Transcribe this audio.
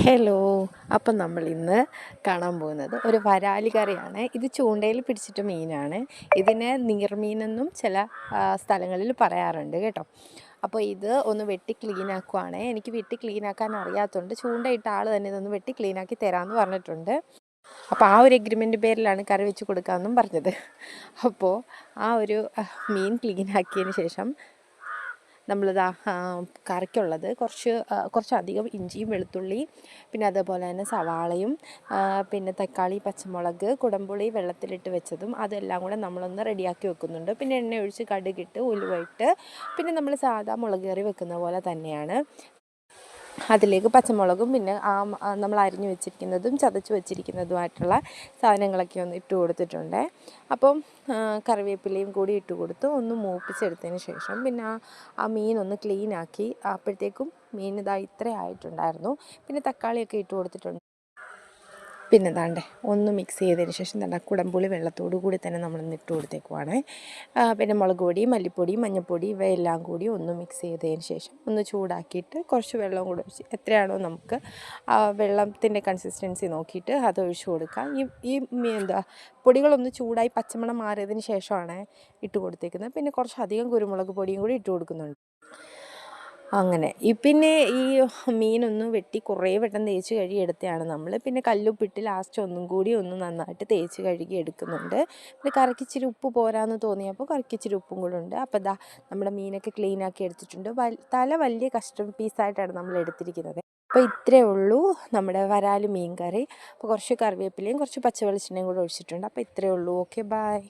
Hello. അപ്പം നമ്മൾ ഇന്ന് കാണാൻ പോകുന്നത് ഒരു വരാലി കറിയാണ്. ഇത് ചൂണ്ടയിൽ പിടിച്ചിട്ട് മീനാണ്. ഇതിനെ നീർമീനെന്നും ചില സ്ഥലങ്ങളിൽ പറയാറുണ്ട് കേട്ടോ. അപ്പോൾ ഇത് ഒന്ന് വെട്ടി ക്ലീൻ ആക്കുവാണ്. എനിക്ക് വെട്ടി ക്ലീൻ ആക്കാൻ അറിയാത്തതുകൊണ്ട് ചൂണ്ടയിട്ട ആൾ തന്നെ ഇതൊന്ന് വെട്ടി ക്ലീൻ ആക്കി തരാമെന്ന് പറഞ്ഞിട്ടുണ്ട്. അപ്പോൾ ആ ഒരു എഗ്രിമെന്റ് പേരിലാണ് കറി വെച്ച് കൊടുക്കാമെന്നും പറഞ്ഞത്. അപ്പോൾ ആ ഒരു മീൻ ക്ലീൻ ആക്കിയതിന് ശേഷം നമ്മളിതാ കറിക്കുള്ളത്. കുറച്ച് കുറച്ചധികം ഇഞ്ചിയും വെളുത്തുള്ളിയും പിന്നെ അതേപോലെ തന്നെ സവാളയും പിന്നെ തക്കാളി പച്ചമുളക് കുടംപുളി വെള്ളത്തിലിട്ട് വെച്ചതും അതെല്ലാം കൂടെ നമ്മളൊന്ന് റെഡിയാക്കി വെക്കുന്നുണ്ട്. പിന്നെ എണ്ണ ഒഴിച്ച് കടുകിട്ട് ഉലുവയിട്ട് പിന്നെ നമ്മൾ സാധാ മുളക് കറി വെക്കുന്ന പോലെ തന്നെയാണ്. അതിലേക്ക് പച്ചമുളകും പിന്നെ ആ നമ്മൾ അരിഞ്ഞു വെച്ചിരിക്കുന്നതും ചതച്ച് വെച്ചിരിക്കുന്നതുമായിട്ടുള്ള സാധനങ്ങളൊക്കെ ഒന്ന് ഇട്ട് കൊടുത്തിട്ടുണ്ട്. അപ്പം കറിവേപ്പിലയും കൂടി ഇട്ട് കൊടുത്ത്. ഒന്ന് മൂപ്പിച്ചെടുത്തതിന് ശേഷം പിന്നെ ആ മീൻ ഒന്ന് ക്ലീൻ ആക്കി അപ്പോഴത്തേക്കും മീൻ ഇതാ ഇത്ര ആയിട്ടുണ്ടായിരുന്നു പിന്നെ തക്കാളിയൊക്കെ ഇട്ട് കൊടുത്തിട്ടുണ്ട്. പിന്നെ ദാണ്ടേ ഒന്ന് മിക്സ് ചെയ്തതിന് ശേഷം നല്ല കുടമ്പുളി വെള്ളത്തോടു കൂടി തന്നെ നമ്മൾ ഇട്ട് കൊടുത്തേക്കുവാണ്. പിന്നെ മുളക് പൊടി മല്ലിപ്പൊടി മഞ്ഞൾപ്പൊടി ഇവയെല്ലാം കൂടി ഒന്ന് മിക്സ് ചെയ്തതിന് ശേഷം ഒന്ന് ചൂടാക്കിയിട്ട് കുറച്ച് വെള്ളം കൂടെ ഒഴിച്ച് എത്രയാണോ നമുക്ക് വെള്ളത്തിന്റെ കൺസിസ്റ്റൻസി നോക്കിയിട്ട് അത് ഒഴിച്ചു കൊടുക്കാം. ഈ ഈ എന്താ പൊടികളൊന്ന് ചൂടായി പച്ചമണം മാറിയതിന് ശേഷമാണ് ഇട്ട് കൊടുത്തേക്കുന്നത്. പിന്നെ കുറച്ചധികം കുരുമുളക് പൊടിയും കൂടി ഇട്ട് കൊടുക്കുന്നുണ്ട്. അങ്ങനെ. ഈ പിന്നെ ഈ മീനൊന്ന് വെട്ടി കുറേ വട്ടം തേച്ച് കഴുകി എടുത്തതാണ് നമ്മൾ പിന്നെ കല്ലുപ്പിട്ട് ലാസ്റ്റ് ഒന്നും കൂടി ഒന്ന് നന്നായിട്ട് തേച്ച് കഴുകി എടുക്കുന്നുണ്ട്. പിന്നെ കറക്കിച്ചിരി ഉപ്പ് പോരാന്ന് തോന്നിയപ്പോൾ കറക്കിച്ചിരി ഉപ്പും കൂടെ ഉണ്ട്. അപ്പോൾ ദാ നമ്മുടെ മീനൊക്കെ ക്ലീൻ ആക്കി എടുത്തിട്ടുണ്ട്. തല വലിയ കഷ്ടം പീസായിട്ടാണ് നമ്മൾ എടുത്തിരിക്കുന്നത്. അപ്പോൾ ഇത്രയേ ഉള്ളൂ നമ്മുടെ വരാൽ മീൻ കറി അപ്പോൾ കുറച്ച് കറിവേപ്പിലയും കുറച്ച് പച്ചവെളിച്ചെണ്ണയും കൂടെ ഒഴിച്ചിട്ടുണ്ട്. അപ്പോൾ ഇത്രയേ ഉള്ളൂ. Okay bye